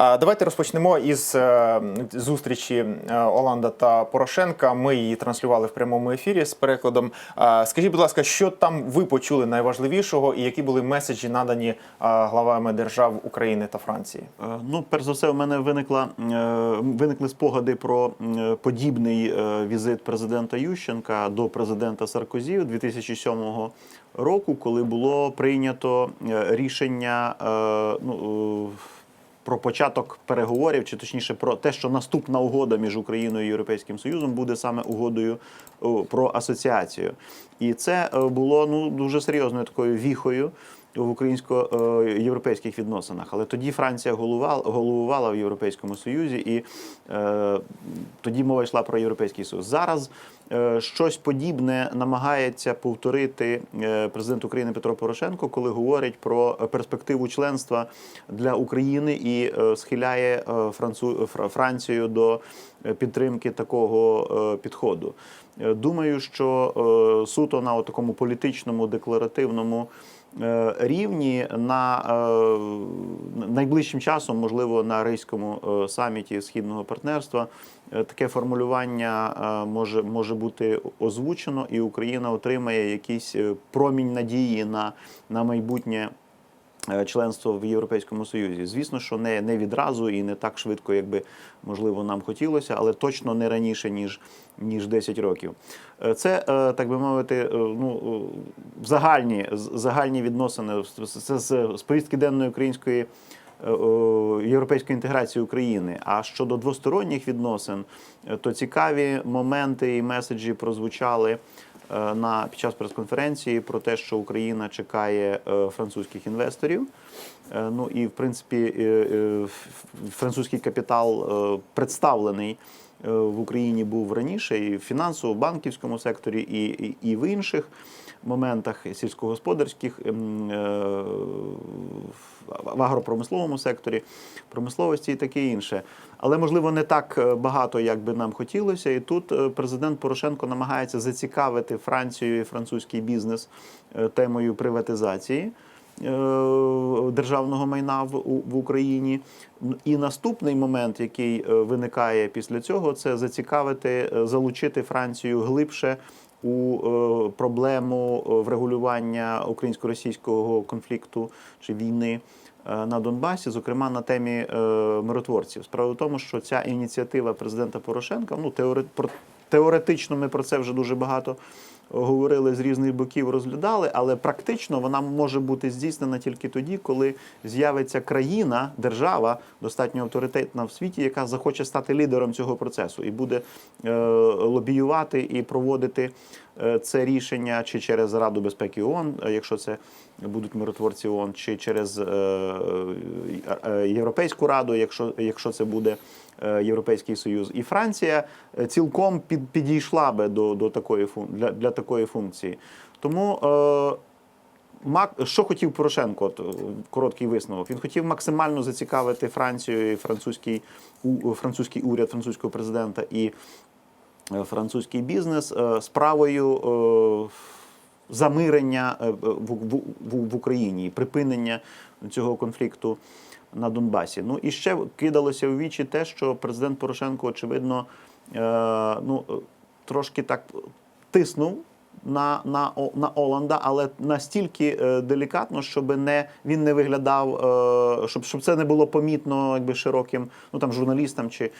Давайте розпочнемо із е, зустрічі е, Оланда та Порошенка. Ми її транслювали в прямому ефірі з перекладом. Скажіть, будь ласка, що там ви почули найважливішого, і які були меседжі надані е, главами держав України та Франції? Ну, перш за все, у мене виникла виникли спогади про подібний візит президента Ющенка до президента Саркозі 2007 року, коли було прийнято рішення ну, про початок переговорів, чи точніше про те, що наступна угода між Україною і Європейським Союзом буде саме угодою про асоціацію. І це е, було ну дуже серйозною такою віхою в українсько-європейських відносинах. Але тоді Франція головувала, в Європейському Союзі, і е, тоді мова йшла про Європейський Союз. Зараз е, щось подібне намагається повторити е, президент України Петро Порошенко, коли говорить про перспективу членства для України і е, схиляє е, Францу, Францію до підтримки такого е, підходу. Думаю, що суто на такому політичному декларативному рівні на е, найближчим часом, можливо, на Ризькому е, саміті східного партнерства, е, таке формулювання е, може, може бути озвучено, і Україна отримає якийсь е, промінь надії на, на майбутнє. Е, Членство в Європейському Союзі, звісно, що не, не відразу і не так швидко, як би можливо нам хотілося, але точно не раніше ніж ніж 10 років. Е, Це е, так би мовити, ну загальні загальні відносини це з, повістки денної української європейської інтеграції України. А щодо двосторонніх відносин, то цікаві моменти і меседжі прозвучали на під час прес-конференції про те, що Україна чекає е, французьких інвесторів. Е, Ну і в принципі е, е, французький капітал е, представлений е, в Україні був раніше і в фінансово-банківському секторі, і, і, і в інших моментах сільськогосподарських, ем, е, в агропромисловому секторі, промисловості і таке інше. Але можливо не так е, багато, як би нам хотілося. І тут е, президент Порошенко намагається зацікавити Францію і французький бізнес темою приватизації державного майна в, Україні. І наступний момент, який виникає після цього, це зацікавити, залучити Францію глибше у е, проблему е, врегулювання українсько-російського конфлікту чи війни. е, На Донбасі, зокрема на темі миротворців, справа в тому, що ця ініціатива президента Порошенка, ну теоретично ми про це вже дуже багато говорили з різних боків, розглядали, але практично вона може бути здійснена тільки тоді, коли з'явиться країна, держава достатньо авторитетна в світі, яка захоче стати лідером цього процесу і буде е, лобіювати і проводити е, це рішення чи через Раду безпеки ООН, е, якщо це будуть миротворці ООН, чи через Європейську раду, якщо, якщо це буде Європейський Союз. І Франція е, цілком під, підійшла би до, до такої для, для такої функції. Тому е, що хотів Порошенко? От, е, короткий висновок. Він хотів максимально зацікавити Францію, і французький, у- французький уряд, французького президента і е, французький бізнес е, справою е, замирення е, в, в, в, в Україні, припинення цього конфлікту на Донбасі. Ну і ще кидалося у вічі те, що президент Порошенко, очевидно, е, ну, трошки так тиснув на, на, на Оланда, але настільки е, делікатно, щоб не він не виглядав, е, щоб, щоб це не було помітно якби широким, ну там журналістам чи,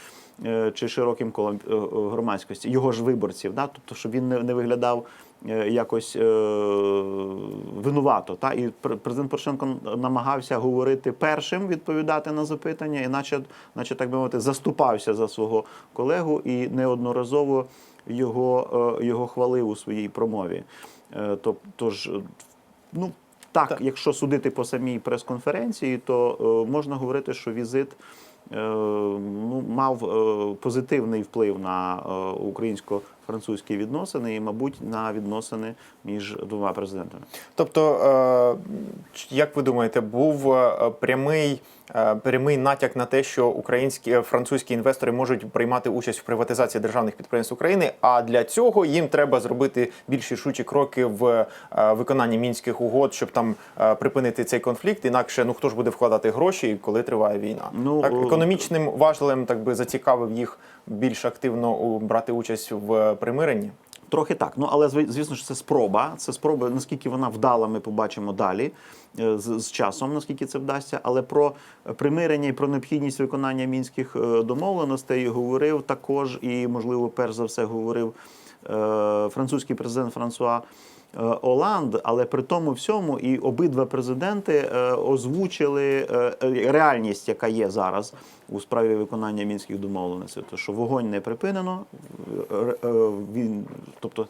е, чи широким колом е, е, громадськості, його ж виборців, да? тобто, щоб він не, не виглядав якось е, винувато. Та? І пр- президент Порошенко намагався говорити першим, відповідати на запитання, і наче, наче так би мовити, заступався за свого колегу і неодноразово його, е, його хвалив у своїй промові. Е, Тож, е, ну, так, Так. якщо судити по самій прес-конференції, то е, можна говорити, що візит е, ну, мав е, позитивний вплив на е, українсько-французькі відносини і, мабуть, на відносини між двома президентами. Тобто, е, як ви думаєте, був е, прямий, е, прямий натяк на те, що українські французькі інвестори можуть приймати участь в приватизації державних підприємств України, а для цього їм треба зробити більш рішучі кроки в виконанні мінських угод, щоб там припинити цей конфлікт. Інакше ну хто ж буде вкладати гроші, коли триває війна? Ну, так, економічним важелем так би зацікавив їх більш активно брати участь в примиренні? Трохи так. Ну але звісно ж це спроба. Це спроба, наскільки вона вдала, ми побачимо далі е, з, з часом, наскільки це вдасться. Але про примирення і про необхідність виконання мінських е, домовленостей говорив також, і можливо, перш за все, говорив е, французький президент Франсуа. Е, Оланд, але при тому всьому і обидва президенти е, озвучили е, реальність, яка є зараз у справі виконання мінських домовленостей. То що вогонь не припинено, він, тобто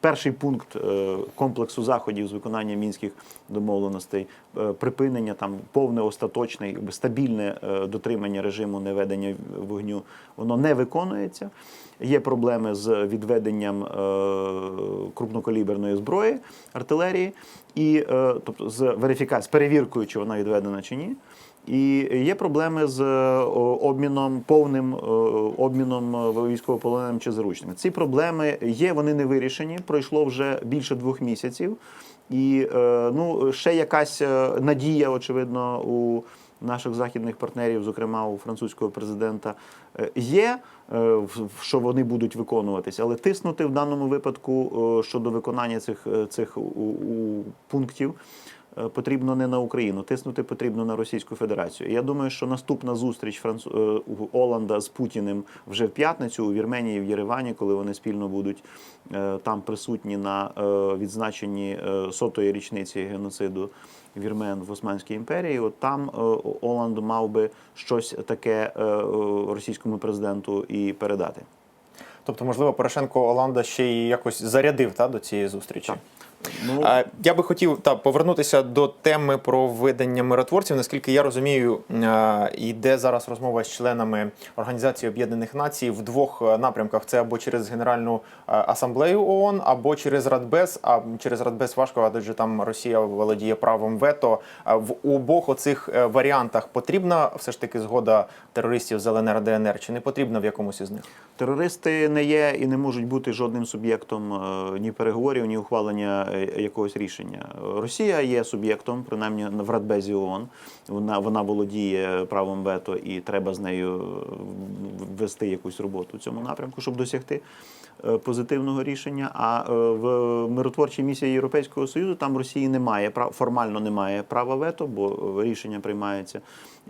перший пункт е, комплексу заходів з виконання мінських домовленостей, е, припинення там повне остаточне, стабільне е, дотримання режиму неведення вогню, воно не виконується. Є проблеми з відведенням крупнокаліберної зброї, артилерії, і тобто з верифікацією, з перевіркою, чи вона відведена чи ні. І є проблеми з е, обміном, повним е, обміном е, військовополоненим чи заручними. Ці проблеми є, вони не вирішені. Пройшло вже більше двох місяців. І ну, ще якась надія, очевидно, у наших західних партнерів, зокрема у французького президента, є, що вони будуть виконуватися. Але тиснути в даному випадку щодо виконання цих, цих у, у пунктів потрібно не на Україну, тиснути потрібно на Російську Федерацію. Я думаю, що наступна зустріч Францу... е, Оланда з Путіним вже в п'ятницю у Вірменії, в Єревані, коли вони спільно будуть е, там присутні на е, відзначенні е, сотої річниці геноциду вірмен в Османській імперії. От там е, Оланд мав би щось таке е, е, російському президенту і передати. Тобто, можливо, Порошенко Оланда ще й якось зарядив та, до цієї зустрічі. Так. Ну, Я би хотів та повернутися до теми про введення миротворців. Наскільки я розумію, йде зараз розмова з членами Організації Об'єднаних Націй в двох е, напрямках: це або через Генеральну е, асамблею ООН, або через Радбез. А через Радбез важко, адже там Росія володіє правом вето. В обох оцих е, варіантах потрібна все ж таки згода терористів з ЛНР ДНР, чи не потрібна в якомусь із них? Терористи не є і не можуть бути жодним суб'єктом ні переговорів, ні ухвалення якогось рішення. Росія є суб'єктом, принаймні в Радбезі ООН. Вона вона володіє правом вето, і треба з нею е, вести якусь роботу в цьому напрямку, щоб досягти е, позитивного рішення. А е, в миротворчій місії Європейського союзу там Росії немає прав- формально немає права вето, бо е, рішення приймаються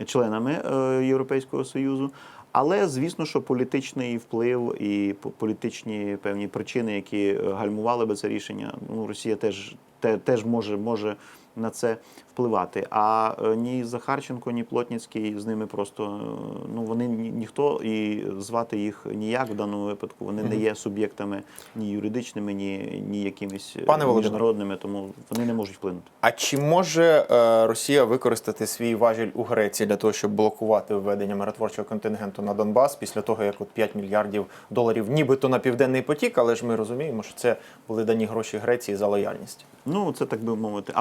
членами е, Європейського союзу. Але звісно, що політичний вплив і по- політичні певні причини, які е, гальмували би це рішення, ну Росія теж те, теж може, може на це впливати. А е, ні Захарченко, ні Плотніцький з ними просто е, ну вони ні, ніхто і звати їх ніяк в даному випадку. Вони не є суб'єктами ні юридичними, ні, ні якимись е, Пане міжнародними, тому вони не можуть вплинути. А чи може Росія використати свій важіль у Греції для того, щоб блокувати введення миротворчого контингенту на Донбас після того, як от 5 мільярдів доларів, нібито на південний потік, але ж ми розуміємо, що це були дані гроші Греції за лояльність. Ну це так би мовити,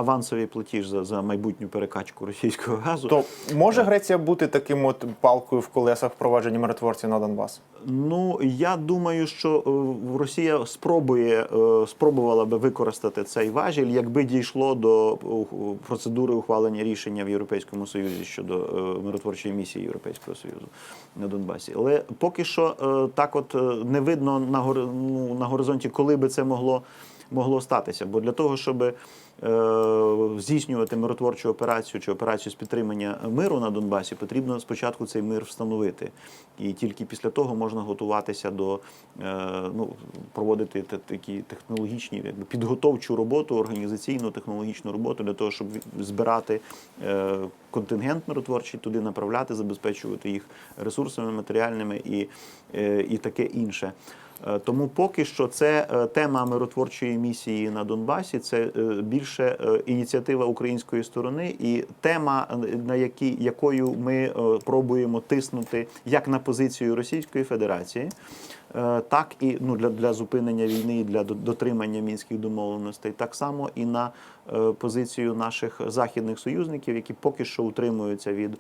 авансовий платіж за, за майбутню перекачку російського газу. То може Греція бути таким от палкою в колесах впровадження миротворців на Донбас? Ну я думаю, що е, Росія спробує е, спробувала би використати цей важіль, якби дійшло до е, процедури ухвалення рішення в Європейському Союзі щодо миротворчої місії Європейського Союзу на Донбасі. Але поки що так, от не видно на ну, на горизонті, коли би це могло. Могло статися, бо для того, щоб е, здійснювати миротворчу операцію чи операцію з підтримання миру на Донбасі, потрібно спочатку цей мир встановити, і тільки після того можна готуватися до е, ну проводити такі технологічні, якби підготовчу роботу, організаційну технологічну роботу для того, щоб збирати е, контингент миротворчий, туди направляти, забезпечувати їх ресурсами матеріальними і, і таке інше. Е, Тому поки що це е, тема миротворчої місії на Донбасі. Це е, більше ініціатива української сторони, і тема, на якій якою ми пробуємо тиснути як на позицію Російської Федерації, так і ну для, для зупинення війни, для дотримання мінських домовленостей, так само і на е, позицію наших західних союзників, які поки що утримуються від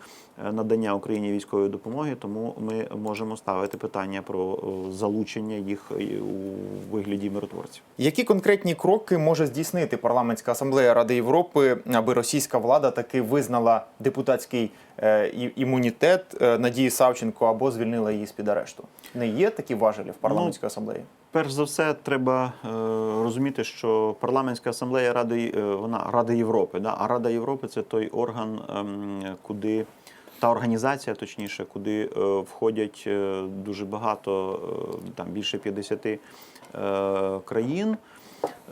е, надання Україні військової допомоги. Тому ми можемо ставити питання про е, залучення їх е, у вигляді миротворців. Які конкретні кроки може здійснити парламентська асамблея Ради Європи, аби російська влада таки визнала депутатський е, імунітет е, Надії Савченко або звільнила її з під арешту. Не є такі важелі в парламентській асамблеї? Перш за все, треба е, розуміти, що парламентська асамблея Ради е, вона Рада Європи. Да? А Рада Європи це той орган, е, куди та організація, точніше, куди е, входять е, дуже багато, е, там більше 50 е, країн.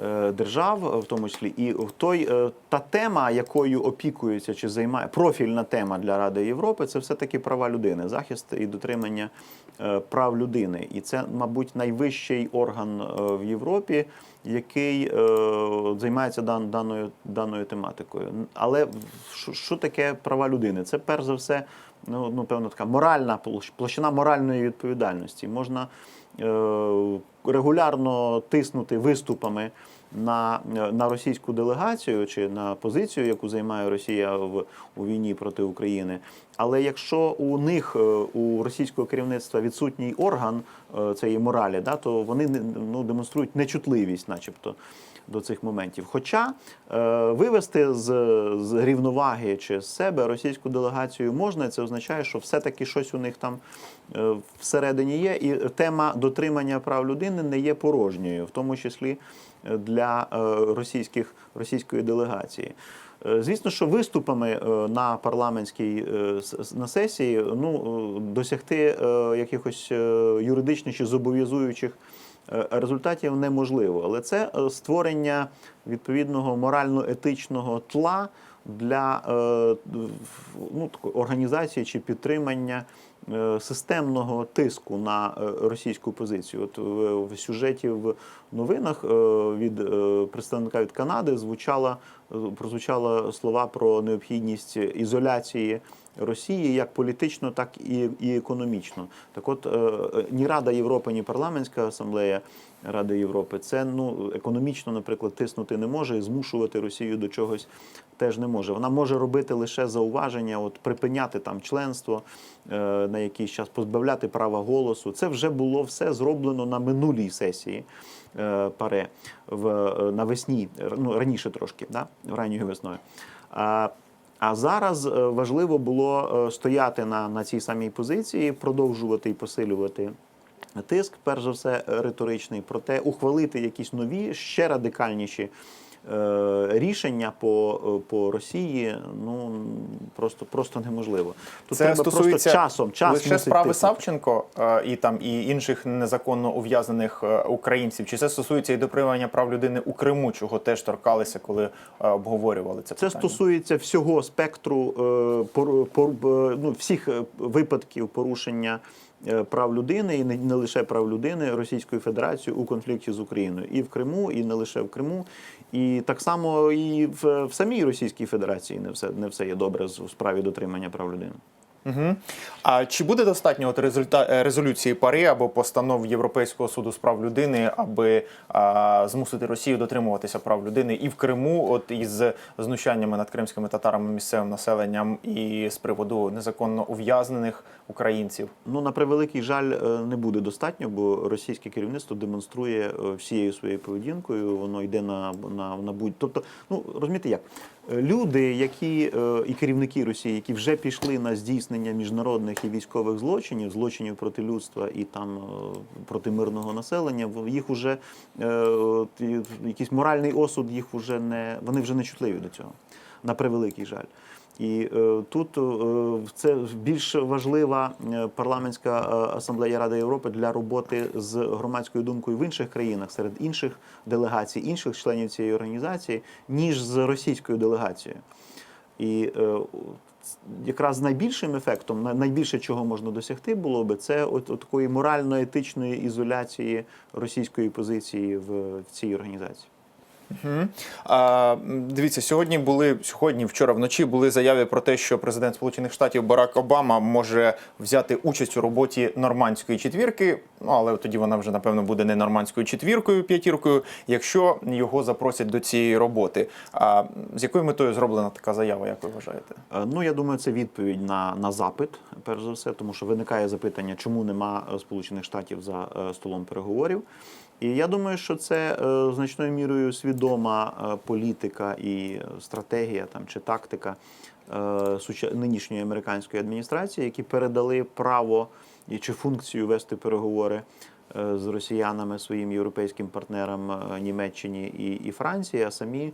Е, Держав, в тому числі, і той е, та тема, якою опікується чи займає профільна тема для Ради Європи, це все таки права людини, захист і дотримання е, прав людини. І це, мабуть, найвищий орган е, в Європі, який е, займається дан, даною, даною тематикою. Але що, таке права людини? Це перш за все, ну, ну певно, така моральна площина моральної відповідальності. Можна е, регулярно тиснути виступами на, на російську делегацію чи на позицію, яку займає Росія в у війні проти України. Але якщо у них е, у російського керівництва відсутній орган е, цієї моралі, да, то вони ну, демонструють нечутливість, начебто. До цих моментів. Хоча е, вивести з, з рівноваги чи з себе російську делегацію можна, це означає, що все-таки щось у них там е, всередині є, і тема дотримання прав людини не є порожньою, в тому числі е, для е, російських, російської делегації. Е, Звісно, що виступами е, на парламентській на сесії ну, досягти якихось юридичних чи зобов'язуючих результатів неможливо. Але це е, створення відповідного морально-етичного тла для е, ну, організації чи підтримання е, системного тиску на е, російську позицію. От в, сюжеті в новинах е, від е, представника від Канади звучала е, прозвучало слова про необхідність ізоляції Росії як політично, так і, і економічно. Так, от е, ні Рада Європи, ні парламентська асамблея Ради Європи це ну економічно, наприклад, тиснути не може і змушувати Росію до чогось теж не може. Вона може робити лише зауваження, от припиняти там членство е, на якийсь час, позбавляти права голосу. Це вже було все зроблено на минулій сесії е, паре в навесні, ну раніше трошки, да, ранньою весною. А, зараз е, важливо було е, стояти на, на цій самій позиції, продовжувати і посилювати тиск, перш за все, е, риторичний, проте ухвалити якісь нові, ще радикальніші рішення по, е, по Росії ну просто, просто неможливо. Тут Це треба стосується просто часом, час лише справи тиснути. Савченко е, і там і інших незаконно ув'язнених е, українців. Чи це стосується і дотримання прав людини у Криму, чого теж торкалися, коли е, обговорювали це Це питання? стосується всього спектру е, пору- е, ну, всіх е, випадків порушення е, прав людини, і не, лише прав людини Російською Федерацією у конфлікті з Україною, і в Криму, і не лише в Криму, і так само і в, в самій Російській Федерації не все не все є добре з- у справі дотримання прав людини. Угу. А чи буде достатньо от результа... е, резолюції пари або постанов Європейського суду з прав людини, аби а, змусити Росію дотримуватися прав людини і в Криму, от із знущаннями над кримськими татарами місцевим населенням, і з приводу незаконно ув'язнених українців? Ну, на превеликий жаль, е, не буде достатньо, бо російське керівництво демонструє е, всією своєю поведінкою. Воно йде на, на, на будь. Тобто, ну розумієте як? Люди, які е, і керівники Росії, які вже пішли на здійснення міжнародних і військових злочинів, злочинів проти людства і там е, проти мирного населення, їх уже е, якийсь моральний осуд їх вже не вони вже не чутливі до цього. На превеликий жаль. І е, тут е, це більш важлива е, парламентська асамблея Ради Європи для роботи з громадською думкою в інших країнах серед інших делегацій, інших членів цієї організації, ніж з російською делегацією. І якраз найбільшим ефектом, на- найбільше чого можна досягти було би, це от, от такої морально-етичної ізоляції російської позиції в, в цій організації. Мгм. А, дивіться, сьогодні були сьогодні, вчора вночі були заяви про те, що президент Сполучених Штатів Барак Обама може взяти участь у роботі нормандської четвірки. Ну але тоді вона вже напевно буде не нормандською четвіркою, п'ятіркою, якщо його запросять до цієї роботи. А з якою метою зроблена така заява, як ви вважаєте? Е, Ну, я думаю, це відповідь на, на запит, перш за все, тому що виникає запитання, чому нема Сполучених Штатів за е, столом переговорів. І я думаю, що це е, значною мірою свідома е, політика і е, стратегія там чи тактика нинішньої американської адміністрації, які передали право чи функцію вести переговори з росіянами своїм європейським партнерам Німеччині і, і Франції, а самі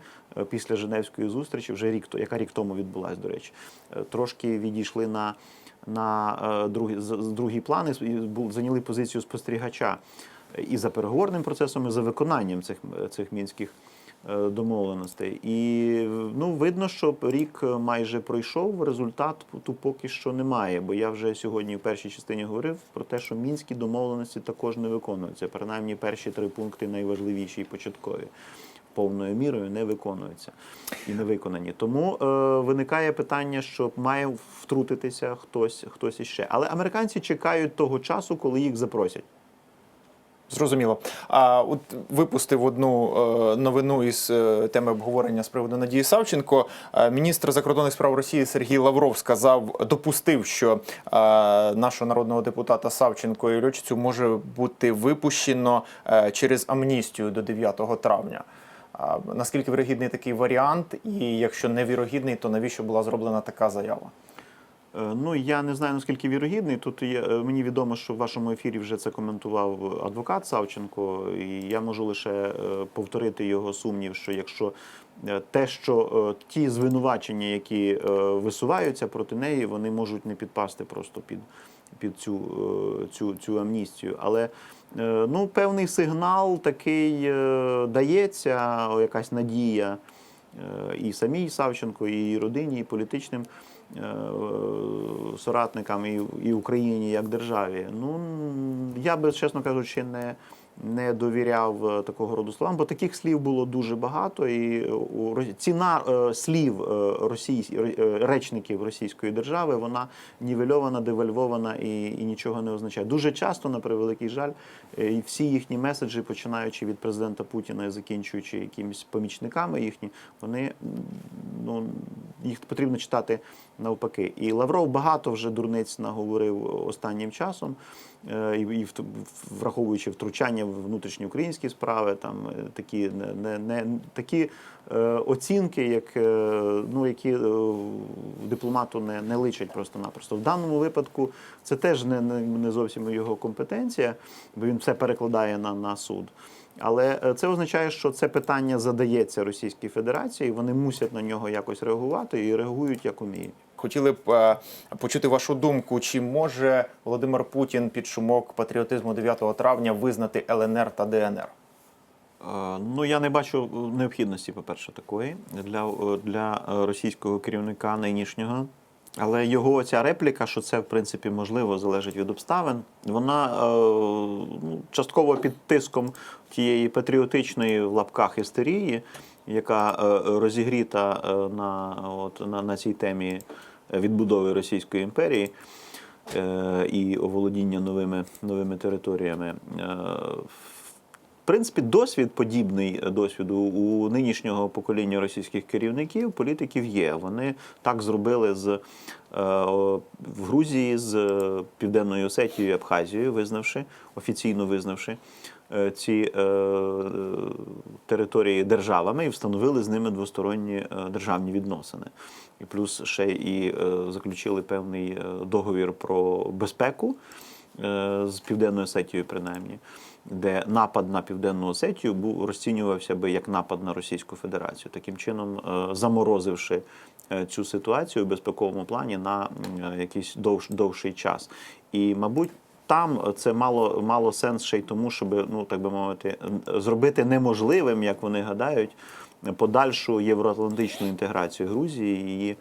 після Женевської зустрічі, вже рік яка рік тому відбулась, до речі, трошки відійшли на, на з- другий план і зайняли позицію спостерігача і за переговорним процесом, і за виконанням цих, цих мінських е, домовленостей. І ну, видно, що рік майже пройшов, результат тут поки що немає. Бо я вже сьогодні в першій частині говорив про те, що мінські домовленості також не виконуються. Принаймні перші три пункти найважливіші і початкові. Повною мірою не виконуються і не виконані. Тому е, виникає питання, що має втрутитися хтось, хтось іще. Але американці чекають того часу, коли їх запросять. Зрозуміло. А от випустив одну е, новину із е, теми обговорення з приводу Надії Савченко. Е, Міністр закордонних справ Росії Сергій Лавров сказав, допустив, що нашого народного депутата Савченко і Льочцю може бути випущено через амністію до 9 травня. Наскільки вірогідний такий варіант? І якщо не вірогідний, то навіщо була зроблена така заява? Е, Ну я не знаю наскільки вірогідний. Тут є, е, мені відомо, що в вашому ефірі вже це коментував адвокат Савченко, і я можу лише е, повторити його сумнів, що якщо те, що ті звинувачення, які висуваються проти неї, вони можуть не підпасти просто під, під цю, цю, цю амністію. Але ну, певний сигнал такий дається, якась надія і самій Савченко, і її родині, і політичним соратникам, і, і Україні як державі. Ну я би, чесно кажучи, не. Не довіряв е, такого роду словам, бо таких слів було дуже багато, і е, ціна е, слів російсь... е, речників російської держави вона нівельована, девальвована і, і нічого не означає. Дуже часто, на превеликий жаль, всі їхні меседжі, починаючи від президента Путіна і закінчуючи якимись помічниками їхні, вони ну їх потрібно читати навпаки. І Лавров багато вже дурниць наговорив останнім часом, і, і враховуючи втручання в внутрішні українські справи, там е, такі не, не, не такі е, оцінки, як е, ну які е, дипломату не, не личать просто-напросто. В даному випадку це теж не, не, зовсім його компетенція, бо він все перекладає на, на суд. Але е, це означає, що це питання задається Російській Федерації, вони мусять на нього якось реагувати і реагують як уміють. Хотіли б е, почути вашу думку, чи може Володимир Путін під шумок патріотизму 9 травня визнати ЛНР та ДНР? Е, Ну, я не бачу необхідності, по-перше, такої для, е, для російського керівника нинішнього. Але його ця репліка, що це в принципі можливо, залежить від обставин. Вона ну, частково під тиском тієї патріотичної в лапках істерії, яка розігріта на, от, на, на цій темі відбудови Російської імперії е, і оволодіння новими, новими територіями. Е, в принципі, досвід подібний досвіду у нинішнього покоління російських керівників, політиків є. Вони так зробили з е, в Грузії з Південною Осетією Абхазією, визнавши офіційно визнавши ці території державами і встановили з ними двосторонні е, державні відносини. І плюс ще і е, заключили певний е, договір про безпеку з Південною Осетією, принаймні, де напад на Південну Осетію був розцінювався би як напад на Російську Федерацію, таким чином заморозивши цю ситуацію в безпековому плані на якийсь довш, довший час. І, мабуть, там це мало, мало сенс ще й тому, щоб, ну так би мовити, зробити неможливим, як вони гадають, подальшу євроатлантичну інтеграцію Грузії, її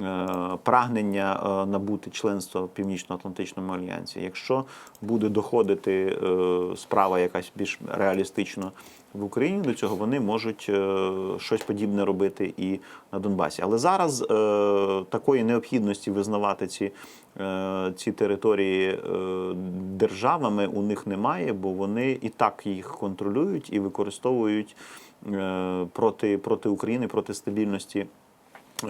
е, прагнення е, набути членство в Північно-Атлантичному альянсі. Якщо буде доходити е, справа якась більш реалістично в Україні до цього, вони можуть е, щось подібне робити і на Донбасі. Але зараз е, такої необхідності визнавати ці, е, ці території державами у них немає, бо вони і так їх контролюють і використовують проти, проти України, проти стабільності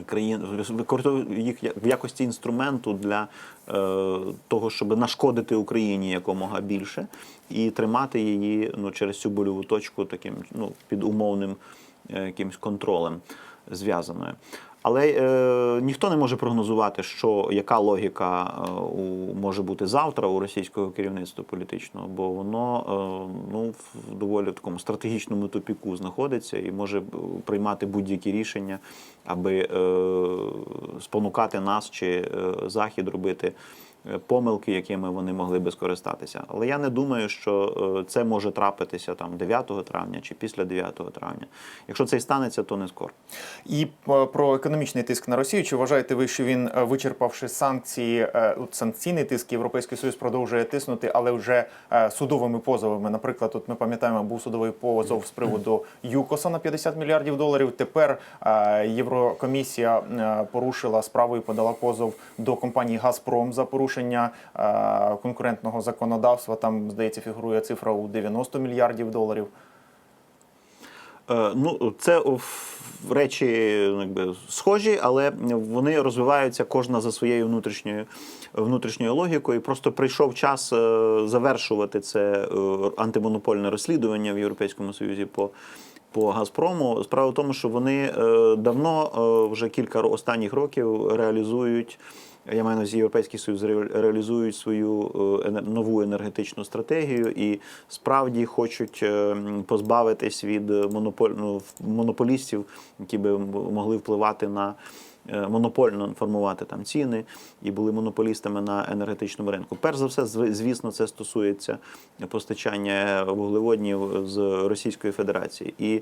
країн використовує їх в якості інструменту для е, того, щоб нашкодити Україні якомога більше і тримати її ну, через цю больову точку таким ну, під умовним е, якимось контролем зв'язаною. Але е, ніхто не може прогнозувати, що яка логіка е, у, може бути завтра у російського керівництва політичного, бо воно е, ну, в доволі такому стратегічному тупіку знаходиться і може е, приймати будь-які рішення, аби е, спонукати нас чи е, захід робити. Е, Помилки, якими вони могли би скористатися, але я не думаю, що е, це може трапитися там 9 травня чи після 9 травня. Якщо це і станеться, то не скоро. І е, про економічний тиск на Росію. Чи вважаєте ви, що він, вичерпавши санкції, санкційний тиск, Європейський Союз продовжує тиснути, але вже судовими позовами? Наприклад, от ми пам'ятаємо, був судовий позов з приводу ЮКОСа на 50 мільярдів доларів. Тепер Єврокомісія порушила справу і подала позов до компанії Газпром за порушення е, конкурентного законодавства. Там здається, фігурує цифра у 90 мільярдів доларів. Е, Ну, це речі якби, схожі, але вони розвиваються кожна за своєю внутрішньою внутрішньою логікою. Просто прийшов час е, завершувати це антимонопольне розслідування в Європейському Союзі по. По Газпрому справа в тому, що вони давно вже кілька останніх років реалізують. Я маю на увазі Європейський Союз ре- реалізують свою е, нову енергетичну стратегію і справді хочуть е, позбавитись від монополь, ну, монополістів, які би могли впливати на е, монопольно формувати там ціни і були монополістами на енергетичному ринку. Перш за все, звісно, це стосується постачання вуглеводнів з Російської Федерації. І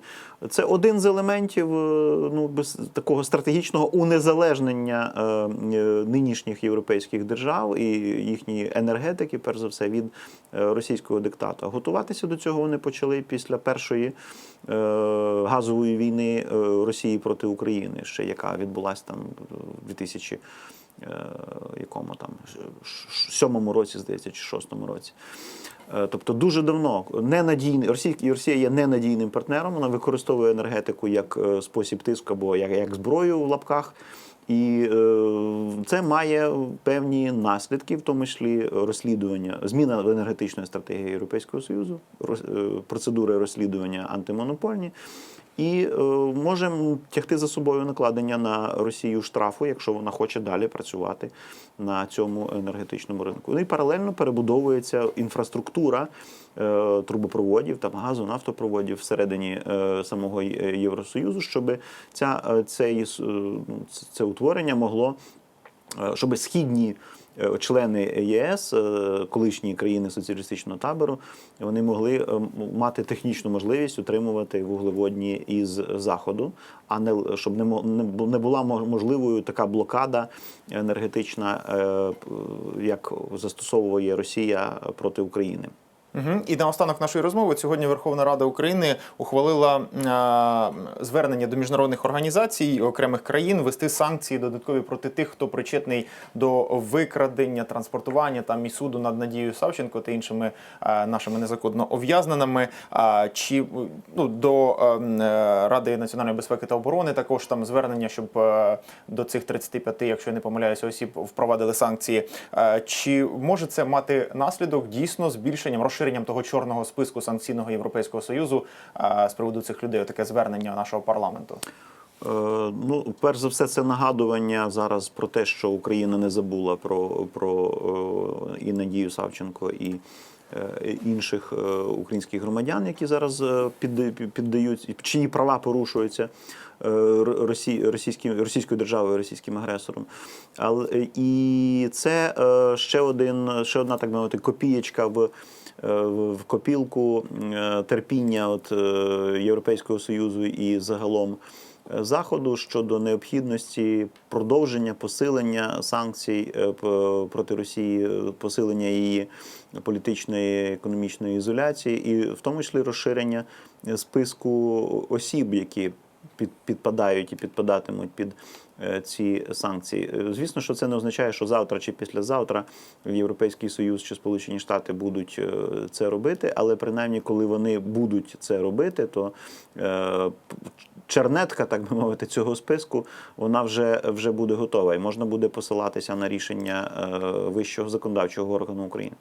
це один з елементів е, ну, без такого стратегічного унезалежнення е, е, нинішніх європейських держав і їхньої енергетики, перш за все, від е, російського диктату. А Готуватися до цього вони почали після першої е, газової війни е, Росії проти України, ще яка відбулася там в 2000 е, якому там сьомому році, здається, чи шостому році. Е, Тобто дуже давно ненадійний Росія, Росія є ненадійним партнером. Вона використовує енергетику як е, спосіб тиску або як, як зброю в лапках. І це має певні наслідки, в тому числі розслідування, зміна енергетичної стратегії Європейського Союзу, процедури розслідування антимонопольні, і е, може тягти за собою накладення на Росію штрафу, якщо вона хоче далі працювати на цьому енергетичному ринку. Ну і паралельно перебудовується інфраструктура е, трубопроводів, там газу, нафтопроводів всередині е, самого Євросоюзу, щоб ця, ну, це- це утворення могло, щоб східні. Е, Члени ЄС, е, колишні країни соціалістичного табору, вони могли е, мати технічну можливість утримувати вуглеводні із заходу, а не щоб не не бу- не була мо- можливою така блокада енергетична, як застосовує Росія проти України. Угу. І наостанок нашої розмови сьогодні Верховна Рада України ухвалила е, звернення до міжнародних організацій окремих країн ввести санкції додаткові проти тих, хто причетний до викрадення, транспортування там і суду над Надією Савченко та іншими е, нашими незаконно ув'язненими. А чи ну до е, е, Ради національної безпеки та оборони також там звернення, щоб е, до цих 35, якщо я не помиляюся, осіб впровадили санкції. Е, Чи може це мати наслідок дійсно збільшенням, розширенням того чорного списку санкційного Європейського союзу з приводу цих людей? Таке звернення нашого парламенту. Е, Ну, перш за все, це нагадування зараз про те, що Україна не забула про, про е, і Надію Савченко, і е, інших українських громадян, які зараз підда- піддають, чиї права порушуються Росі, російським, російською державою, російським агресором. Але е, і це е, ще один, ще одна так мовити копієчка в. е, В копілку е, терпіння от е, Європейського союзу і загалом е, заходу щодо необхідності продовження посилення санкцій е, проти Росії, е, посилення її політичної економічної ізоляції, і в тому числі розширення е, списку осіб, які під, підпадають і підпадатимуть під е, ці санкції. Е, Звісно, що це не означає, що завтра чи післязавтра Європейський Союз чи Сполучені Штати будуть е, це робити, але принаймні, коли вони будуть це робити, то чернетка, так би мовити, цього списку, вона вже, вже буде готова, і можна буде посилатися на рішення вищого законодавчого органу України.